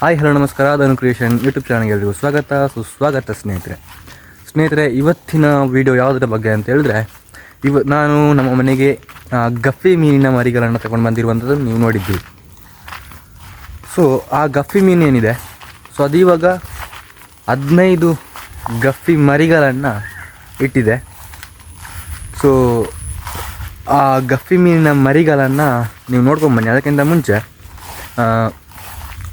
Hi, hello, ನಮಸ್ಕಾರ. ಅದನ್ನು creation YouTube ಚಾನಲ್ಗೆ ಎಲ್ರಿಗೂ ಸ್ವಾಗತ. ಸುಸ್ವಾಗತ ಸ್ನೇಹಿತರೆ. ಸ್ನೇಹಿತರೆ, ಇವತ್ತಿನ ವಿಡಿಯೋ ಯಾವುದರ ಬಗ್ಗೆ ಅಂತ ಹೇಳಿದ್ರೆ, ಇವ ನಾನು ನಮ್ಮ ಮನೆಗೆ ಗಫಿ ಮೀನಿನ ಮರಿಗಳನ್ನು ತಗೊಂಡು ಬಂದಿರುವಂಥದ್ದು ನೀವು ನೋಡಿದ್ದೀವಿ ಸೊ ಆ ಗಫಿ ಮೀನು ಏನಿದೆ? ಸೊ ಅದು ಇವಾಗ ಹದಿನೈದು ಗಫಿ ಮರಿಗಳನ್ನು ಇಟ್ಟಿದೆ. ಸೊ ಆ ಗಫಿ ಮೀನಿನ ಮರಿಗಳನ್ನು ನೀವು ನೋಡ್ಕೊಂಬನ್ನಿ ಅದಕ್ಕಿಂತ ಮುಂಚೆ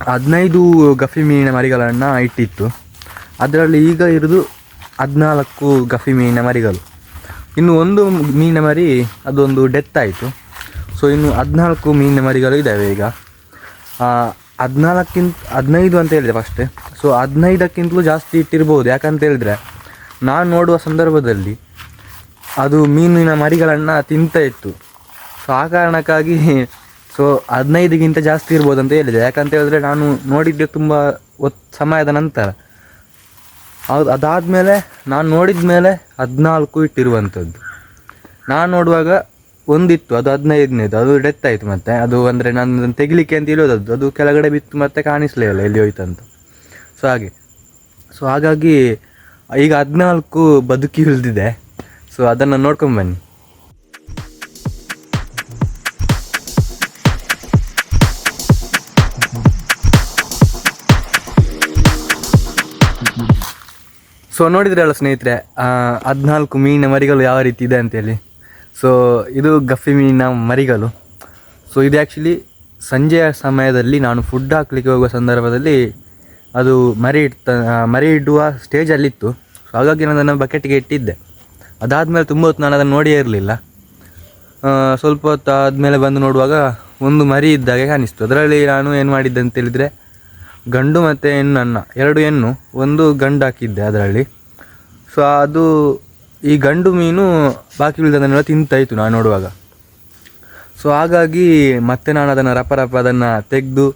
ಹದಿನೈದು ಗಫಿ ಮೀನಿನ ಮರಿಗಳನ್ನು ಇಟ್ಟಿತ್ತು. ಅದರಲ್ಲಿ ಈಗ ಇರೋದು ಹದಿನಾಲ್ಕು ಗಫಿ ಮೀನಿನ ಮರಿಗಳು. ಇನ್ನು ಒಂದು ಮೀನಿನ ಮರಿ ಅದೊಂದು ಡೆತ್ ಆಯಿತು. ಸೊ ಇನ್ನು ಹದಿನಾಲ್ಕು ಮೀನಿನ ಮರಿಗಳು ಇದ್ದಾವೆ ಈಗ. ಹದಿನಾಲ್ಕಿಂತ ಹದಿನೈದು ಅಂತ ಹೇಳಿದೆ ಫಸ್ಟ್ ಸೊ ಹದಿನೈದಕ್ಕಿಂತಲೂ ಜಾಸ್ತಿ ಇಟ್ಟಿರ್ಬೋದು. ಯಾಕಂತ ಹೇಳಿದ್ರೆ, ನಾನು ನೋಡುವ ಸಂದರ್ಭದಲ್ಲಿ ಅದು ಮೀನಿನ ಮರಿಗಳನ್ನು ತಿಂತ ಇತ್ತು. ಸೊ ಆ ಕಾರಣಕ್ಕಾಗಿ ಸೊ ಹದಿನೈದಿಗಿಂತ ಜಾಸ್ತಿ ಇರ್ಬೋದು ಅಂತ ಹೇಳಿದೆ. ಯಾಕಂತ ಹೇಳಿದ್ರೆ ನಾನು ನೋಡಿದ್ದೆ ತುಂಬ ಸಮಯದ ನಂತರ. ಅದು ಅದಾದಮೇಲೆ ನಾನು ನೋಡಿದ ಮೇಲೆ ಹದಿನಾಲ್ಕು ಇಟ್ಟಿರುವಂಥದ್ದು ನಾನು ನೋಡುವಾಗ ಒಂದಿತ್ತು, ಅದು ಹದಿನೈದನೇದು, ಅದು ಡೆತ್ ಆಯಿತು ಮತ್ತೆ. ಅದು ಅಂದರೆ ನಾನು ಅದನ್ನು ತೆಗಿಲಿಕ್ಕೆ ಅಂತ ಇಳಿಯೋದದ್ದು ಅದು ಕೆಳಗಡೆ ಬಿತ್ತು ಮತ್ತೆ ಕಾಣಿಸಲೇ ಇಲ್ಲ ಎಲ್ಲಿ ಹೋಯ್ತು ಅಂತ. ಸೊ ಹಾಗೆ. ಸೊ ಹಾಗಾಗಿ ಈಗ ಹದಿನಾಲ್ಕು ಬದುಕಿ ಉಳಿದಿದೆ. ಸೊ ಅದನ್ನು ನೋಡ್ಕೊಂಬನ್ನಿ ಸೊ ನೋಡಿದ್ರಲ್ಲ ಸ್ನೇಹಿತರೆ ಹದಿನಾಲ್ಕು ಮೀನಿನ ಮರಿಗಳು ಯಾವ ರೀತಿ ಇದೆ ಅಂತೇಳಿ. ಸೊ ಇದು ಗಫಿ ಮೀನಿನ ಮರಿಗಳು. ಸೊ ಇದು ಆ್ಯಕ್ಚುಲಿ ಸಂಜೆಯ ಸಮಯದಲ್ಲಿ ನಾನು ಫುಡ್ ಹಾಕ್ಲಿಕ್ಕೆ ಹೋಗುವ ಸಂದರ್ಭದಲ್ಲಿ ಅದು ಮರಿ ಇಡ್ತ ಮರಿ ಇಡುವ ಸ್ಟೇಜಲ್ಲಿತ್ತು ಸೊ ಹಾಗಾಗಿ ನಾನು ಅದನ್ನು ಬಕೆಟ್ಗೆ ಇಟ್ಟಿದ್ದೆ. ಅದಾದಮೇಲೆ ತುಂಬ ಹೊತ್ತು ನಾನು ಅದನ್ನು ನೋಡಿಯೇ ಇರಲಿಲ್ಲ. ಸ್ವಲ್ಪ ಹೊತ್ತು ಆದಮೇಲೆ ಬಂದು ನೋಡುವಾಗ ಒಂದು ಮರಿ ಇದ್ದಾಗೆ ಕಾಣಿಸ್ತು. ಅದರಲ್ಲಿ ನಾನು ಏನು ಮಾಡಿದ್ದೆ ಅಂತ ಹೇಳಿದರೆ ಗಂಡು ಮತ್ತು ಹೆಣ್ಣನ್ನು, ಎರಡು ಹೆಣ್ಣು, ಒಂದು ಗಂಡು ಹಾಕಿದ್ದೆ ಅದರಲ್ಲಿ. ಸೊ ಅದು ಈ ಗಂಡು ಮೀನು ಬಾಕಿ ಉಳಿದದನ್ನೆಲ್ಲ ತಿಂತಾಯಿತ್ತು ನಾನು ನೋಡುವಾಗ. ಸೊ ಹಾಗಾಗಿ ಮತ್ತೆ ನಾನು ಅದನ್ನು ರಪ ರಪ ಅದನ್ನು ತೆಗೆದು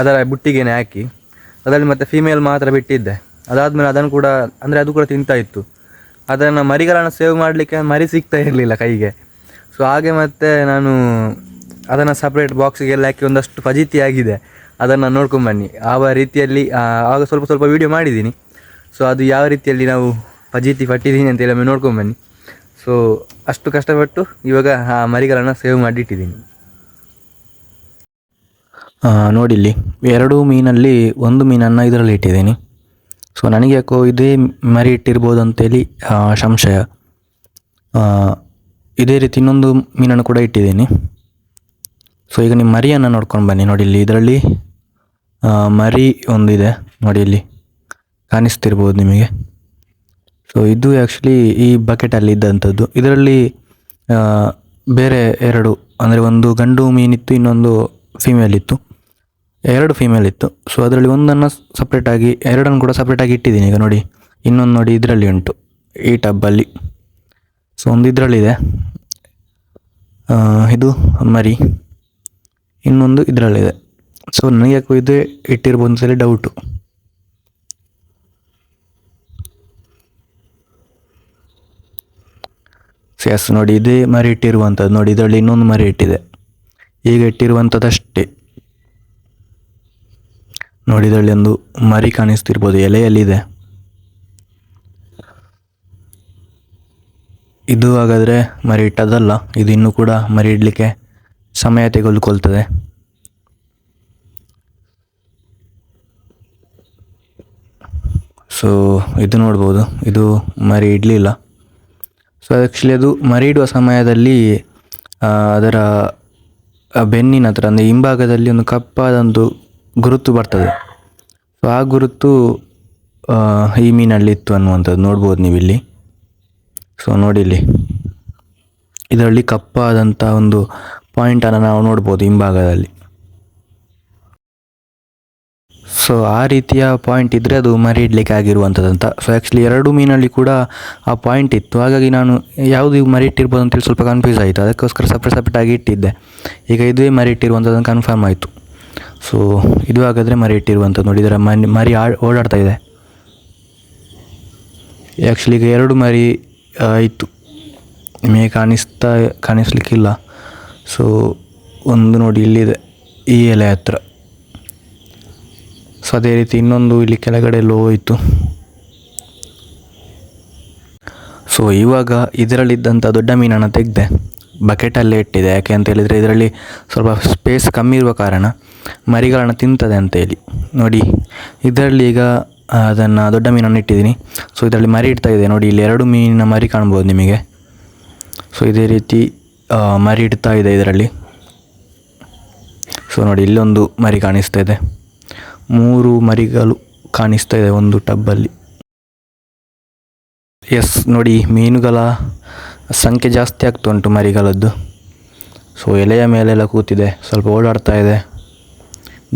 ಅದರ ಬುಟ್ಟಿಗೆನೆ ಹಾಕಿ, ಅದರಲ್ಲಿ ಮತ್ತೆ ಫೀಮೇಲ್ ಮಾತ್ರ ಬಿಟ್ಟಿದ್ದೆ. ಅದಾದಮೇಲೆ ಅದನ್ನು ಕೂಡ, ಅಂದರೆ ಅದು ಕೂಡ ತಿಂತಾ ಇತ್ತು ಅದನ್ನು ಮರಿಗಳನ್ನು ಸೇವ್ ಮಾಡಲಿಕ್ಕೆ ಮರಿ ಸಿಗ್ತಾ ಇರಲಿಲ್ಲ ಕೈಗೆ. ಸೊ ಹಾಗೆ ಮತ್ತೆ ನಾನು ಅದನ್ನು ಸಪ್ರೇಟ್ ಬಾಕ್ಸಿಗೆಲ್ಲ ಹಾಕಿ ಒಂದಷ್ಟು ಫಜೀತಿ ಆಗಿದೆ ಅದನ್ನು ನೋಡ್ಕೊಂಡು ಬನ್ನಿ. ಯಾವ ರೀತಿಯಲ್ಲಿ ಆಗ ಸ್ವಲ್ಪ ಸ್ವಲ್ಪ ವೀಡಿಯೋ ಮಾಡಿದ್ದೀನಿ. ಸೊ ಅದು ಯಾವ ರೀತಿಯಲ್ಲಿ ನಾವು ಫಜೀತಿ ಪಟ್ಟಿದ್ದೀನಿ ಅಂತೇಳಿ ನೋಡ್ಕೊಂಡು ಬನ್ನಿ. ಸೊ ಅಷ್ಟು ಕಷ್ಟಪಟ್ಟು ಇವಾಗ ಆ ಮರಿಗಳನ್ನು ಸೇವ್ ಮಾಡಿಟ್ಟಿದ್ದೀನಿ. ನೋಡಿಲ್ಲಿ ಎರಡು ಮೀನಲ್ಲಿ ಒಂದು ಮೀನನ್ನು ಇದರಲ್ಲಿ ಇಟ್ಟಿದ್ದೀನಿ. ಸೊ ನನಗೆ ಯಾಕೋ ಇದೇ ಮರಿ ಇಟ್ಟಿರ್ಬೋದು ಅಂತೇಳಿ ಆ, ಸಂಶಯ. ಆ, ಇದೇ ರೀತಿ ಇನ್ನೊಂದು ಮೀನನ್ನು ಕೂಡ ಇಟ್ಟಿದ್ದೀನಿ. ಸೊ ಈಗ ನಿಮ್ಮ ಮರಿಯನ್ನು ನೋಡ್ಕೊಂಡು ಬನ್ನಿ. ನೋಡಿ ಇಲ್ಲಿ ಇದರಲ್ಲಿ ಆ, ಮರಿ ಒಂದಿದೆ ನೋಡಿ ಇಲ್ಲಿ ಕಾಣಿಸ್ತಿರ್ಬೋದು ನಿಮಗೆ. ಸೊ ಇದು ಆ್ಯಕ್ಚುಲಿ ಈ ಬಕೆಟಲ್ಲಿ ಇದ್ದಂಥದ್ದು. ಇದರಲ್ಲಿ ಬೇರೆ ಎರಡು, ಅಂದರೆ ಒಂದು ಗಂಡು ಮೀನಿತ್ತು, ಇನ್ನೊಂದು ಫೀಮೇಲ್ ಇತ್ತು. ಎರಡು ಫೀಮೇಲ್ ಇತ್ತು. ಸೊ ಅದರಲ್ಲಿ ಒಂದನ್ನು ಸಪ್ರೇಟಾಗಿ ಎರಡನ್ನು ಕೂಡ ಸಪ್ರೇಟಾಗಿ ಇಟ್ಟಿದ್ದೀನಿ ಈಗ ನೋಡಿ. ಇನ್ನೊಂದು ನೋಡಿ ಇದರಲ್ಲಿ ಉಂಟು, ಈ ಟಬ್ಬಲ್ಲಿ. ಸೊ ಒಂದು ಇದರಲ್ಲಿದೆ. ಇದು ಮರಿ, ಇನ್ನೊಂದು ಇದರಲ್ಲಿದೆ. ಸೊ ನನಗೆ ಯಾಕೋ ಇದೇ ಇಟ್ಟಿರ್ಬೋದು ಅಂತೇಳಿ ಡೌಟು ಎಸ್ ನೋಡಿ, ಇದೇ ಮರಿ ಇಟ್ಟಿರುವಂಥದ್ದು ನೋಡಿ, ಇದರಲ್ಲಿ ಇನ್ನೊಂದು ಮರಿ ಇಟ್ಟಿದೆ. ಈಗ ಇಟ್ಟಿರುವಂಥದ್ದಷ್ಟೇ ನೋಡಿ, ಇದರಲ್ಲಿ ಒಂದು ಮರಿ ಕಾಣಿಸ್ತಿರ್ಬೋದು. ಎಲೆಯಲ್ಲಿದೆ ಇದು ಹಾಗಾದರೆ ಮರಿ ಇಟ್ಟದಲ್ಲ ಇದು ಇನ್ನೂ ಕೂಡ ಮರಿ ಇಡಲಿಕ್ಕೆ ಸಮಯ ತೆಗೆದುಕೊಳ್ತದೆ. ಸೊ ಇದು ನೋಡ್ಬೋದು. ಇದು ಮರಿ ಇಡಲಿಲ್ಲ. ಸೊ ಆ್ಯಕ್ಚುಲಿ ಅದು ಮರಿ ಇಡುವ ಸಮಯದಲ್ಲಿ ಅದರ ಬೆನ್ನಿನ ಹತ್ರ, ಅಂದರೆ ಹಿಂಭಾಗದಲ್ಲಿ ಒಂದು ಕಪ್ಪಾದೊಂದು ಗುರುತು ಬರ್ತದೆ. ಸೊ ಆ ಗುರುತು ಈ ಮೀನಲ್ಲಿ ಇತ್ತು ಅನ್ನುವಂಥದ್ದು ನೋಡ್ಬೋದು ನೀವು ಇಲ್ಲಿ ಸೊ ನೋಡಿಲ್ಲಿ. ಇದರಲ್ಲಿ ಕಪ್ಪಾದಂಥ ಒಂದು ಪಾಯಿಂಟನ್ನು ನಾವು ನೋಡ್ಬೋದು ಹಿಂಭಾಗದಲ್ಲಿ. ಸೊ ಆ ರೀತಿಯ ಪಾಯಿಂಟ್ ಇದ್ದರೆ ಅದು ಮರಿ ಇಡಲಿಕ್ಕೆ ಆಗಿರುವಂಥದ್ದಂತ. ಸೊ ಆ್ಯಕ್ಚುಲಿ ಎರಡು ಮೀನಲ್ಲಿ ಕೂಡ ಆ ಪಾಯಿಂಟ್ ಇತ್ತು. ಹಾಗಾಗಿ ನಾನು ಯಾವುದು ಮರಿ ಇಟ್ಟಿರ್ಬೋದು ಅಂತೇಳಿ ಸ್ವಲ್ಪ ಕನ್ಫ್ಯೂಸ್ ಆಯಿತು. ಅದಕ್ಕೋಸ್ಕರ ಸಪ್ರೇಟ್ ಸಪ್ರೇಟಾಗಿ ಇಟ್ಟಿದ್ದೆ. ಈಗ ಇದುವೇ ಮರಿ ಇಟ್ಟಿರುವಂಥದ್ದು ಕನ್ಫರ್ಮ್ ಆಯಿತು. ಸೊ ಇದು ಹಾಗಾದರೆ ಮರಿ ಇಟ್ಟಿರುವಂಥದ್ದು ನೋಡಿ, ಇದರ ಮರಿ ಆ, ಓಡಾಡ್ತಾ ಇದೆ. ಆ್ಯಕ್ಚುಲಿ ಈಗ ಎರಡು ಮರಿ ಇತ್ತು. ನಿಮಗೆ ಕಾಣಿಸ್ತಾ, ಕಾಣಿಸ್ಲಿಕ್ಕಿಲ್ಲ. ಸೊ ಒಂದು ನೋಡಿ, ಇಲ್ಲಿದೆ. ಈ ಎಲೆ ಹತ್ರ. ಸೊ ಅದೇ ರೀತಿ ಇನ್ನೊಂದು ಇಲ್ಲಿ ಕೆಳಗಡೆ ಲೋ ಹೋಯಿತು ಸೊ ಇವಾಗ ಇದರಲ್ಲಿದ್ದಂಥ ದೊಡ್ಡ ಮೀನನ್ನು ತೆಗೆದೆ ಬಕೆಟಲ್ಲೇ ಇಟ್ಟಿದೆ. ಯಾಕೆ ಅಂತ ಹೇಳಿದರೆ ಇದರಲ್ಲಿ ಸ್ವಲ್ಪ ಸ್ಪೇಸ್ ಕಮ್ಮಿ ಇರುವ ಕಾರಣ ಮರಿಗಳನ್ನು ತಿಂತದೆ ಅಂತ ಹೇಳಿ. ನೋಡಿ, ಇದರಲ್ಲಿ ಈಗ ಅದನ್ನು ದೊಡ್ಡ ಮೀನನ್ನು ಇಟ್ಟಿದ್ದೀನಿ. ಸೊ ಇದರಲ್ಲಿ ಮರಿ ಇಡ್ತಾ ಇದೆ. ನೋಡಿ, ಇಲ್ಲಿ ಎರಡು ಮೀನಿನ ಮರಿ ಕಾಣ್ಬೋದು ನಿಮಗೆ. ಸೊ ಇದೇ ರೀತಿ ಮರಿ ಇಡ್ತಾ ಇದೆ ಇದರಲ್ಲಿ. ಸೊ ನೋಡಿ, ಇಲ್ಲೊಂದು ಮರಿ ಕಾಣಿಸ್ತಾ ಇದೆ. ಮೂರು ಮರಿಗಳು ಕಾಣಿಸ್ತಾ ಇದೆ ಒಂದು ಟಬ್ಬಲ್ಲಿ. ಎಸ್, ನೋಡಿ, ಮೀನುಗಳ ಸಂಖ್ಯೆ ಜಾಸ್ತಿ ಆಗ್ತಾ ಉಂಟು ಮರಿಗಳದ್ದು. ಸೊ ಎಲೆಯ ಮೇಲೆಲ್ಲ ಕೂತಿದೆ, ಸ್ವಲ್ಪ ಓಡಾಡ್ತಾ ಇದೆ.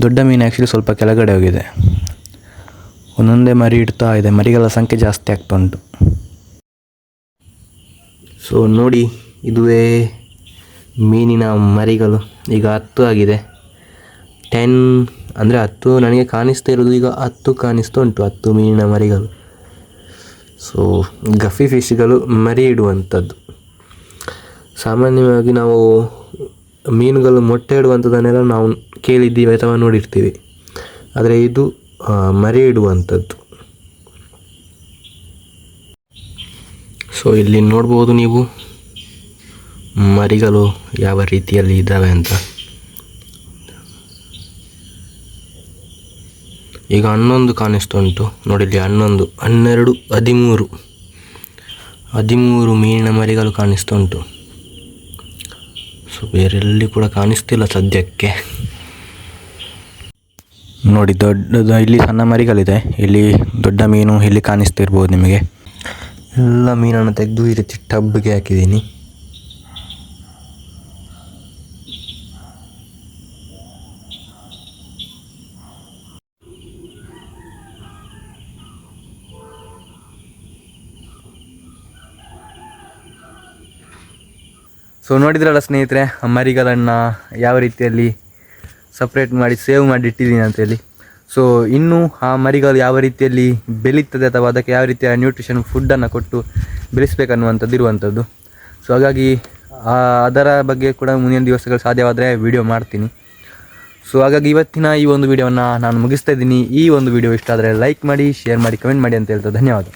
ದೊಡ್ಡ ಮೀನು ಆ್ಯಕ್ಚುಲಿ ಸ್ವಲ್ಪ ಕೆಳಗಡೆ ಹೋಗಿದೆ. ಒಂದೊಂದೇ ಮರಿ ಇಡ್ತಾ ಇದೆ, ಮರಿಗಳ ಸಂಖ್ಯೆ ಜಾಸ್ತಿ ಆಗ್ತಾ ಉಂಟು. ಸೊ ನೋಡಿ, ಇದುವೇ ಮೀನಿನ ಮರಿಗಳು. ಈಗ ಹತ್ತು ಆಗಿದೆ. ಟೆನ್ ಅಂದರೆ ಹತ್ತು ನನಗೆ ಕಾಣಿಸ್ತಾ ಇರೋದು ಈಗ ಹತ್ತು ಕಾಣಿಸ್ತಾ ಉಂಟು, ಹತ್ತು ಮೀನಿನ ಮರಿಗಳು. ಸೊ ಗಫಿ ಫಿಶ್ಗಳು ಮರಿ ಇಡುವಂಥದ್ದು ಸಾಮಾನ್ಯವಾಗಿ ನಾವು ಮೀನುಗಳು ಮೊಟ್ಟೆ ಇಡುವಂಥದ್ದನ್ನೆಲ್ಲ ನಾವು ಕೇಳಿದ್ದೀವಿ ಅಥವಾ ನೋಡಿರ್ತೀವಿ. ಆದರೆ ಇದು ಮರಿ ಇಡುವಂಥದ್ದು ಸೊ ಇಲ್ಲಿ ನೋಡ್ಬೋದು ನೀವು ಮರಿಗಳು ಯಾವ ರೀತಿಯಲ್ಲಿ ಇದ್ದಾವೆ ಅಂತ. ಈಗ ಹನ್ನೊಂದು ಕಾಣಿಸ್ತಾ ಉಂಟು. ನೋಡಿ ಇಲ್ಲಿ ಹನ್ನೊಂದು ಹನ್ನೆರಡು ಹದಿಮೂರು. ಹದಿಮೂರು ಮೀನಿನ ಮರಿಗಳು ಕಾಣಿಸ್ತಾ ಉಂಟು. ಸೊ ಬೇರೆಲ್ಲಿ ಕೂಡ ಕಾಣಿಸ್ತಿಲ್ಲ ಸದ್ಯಕ್ಕೆ. ನೋಡಿ ದೊಡ್ಡ ಇಲ್ಲಿ ಸಣ್ಣ ಮರಿಗಳಿದೆ. ಇಲ್ಲಿ ದೊಡ್ಡ ಮೀನು ಇಲ್ಲಿ ಕಾಣಿಸ್ತಿರ್ಬೋದು ನಿಮಗೆ. ಎಲ್ಲ ಮೀನನ್ನು ತೆಗೆದು ಈ ರೀತಿ ಟಬ್ಗೆ ಹಾಕಿದ್ದೀನಿ. ಸೊ ನೋಡಿದ್ರಲ್ಲ ಸ್ನೇಹಿತರೆ ಮರಿಗಳನ್ನು ಯಾವ ರೀತಿಯಲ್ಲಿ ಸಪ್ರೇಟ್ ಮಾಡಿ ಸೇವ್ ಮಾಡಿ ಇಟ್ಟಿದ್ದೀನಿ ಅಂತೇಳಿ. ಸೊ ಇನ್ನೂ ಆ ಮರಿಗಳು ಯಾವ ರೀತಿಯಲ್ಲಿ ಬೆಳೀತದೆ ಅಥವಾ ಅದಕ್ಕೆ ಯಾವ ರೀತಿಯ ನ್ಯೂಟ್ರಿಷನ್ ಫುಡ್ಡನ್ನು ಕೊಟ್ಟು ಬೆಳೆಸಬೇಕನ್ನುವಂಥದ್ದು ಇರುವಂಥದ್ದು. ಸೊ ಹಾಗಾಗಿ ಅದರ ಬಗ್ಗೆ ಕೂಡ ಮುಂದಿನ ದಿವಸಗಳು ಸಾಧ್ಯವಾದರೆ ವಿಡಿಯೋ ಮಾಡ್ತೀನಿ. ಸೊ ಹಾಗಾಗಿ ಇವತ್ತಿನ ಈ ಒಂದು ವಿಡಿಯೋವನ್ನು ನಾನು ಮುಗಿಸ್ತಾ ಇದ್ದೀನಿ. ಈ ಒಂದು ವಿಡಿಯೋ ಇಷ್ಟ ಆದರೆ ಲೈಕ್ ಮಾಡಿ ಶೇರ್ ಮಾಡಿ ಕಮೆಂಟ್ ಮಾಡಿ ಅಂತ ಹೇಳ್ತಾ ಧನ್ಯವಾದ.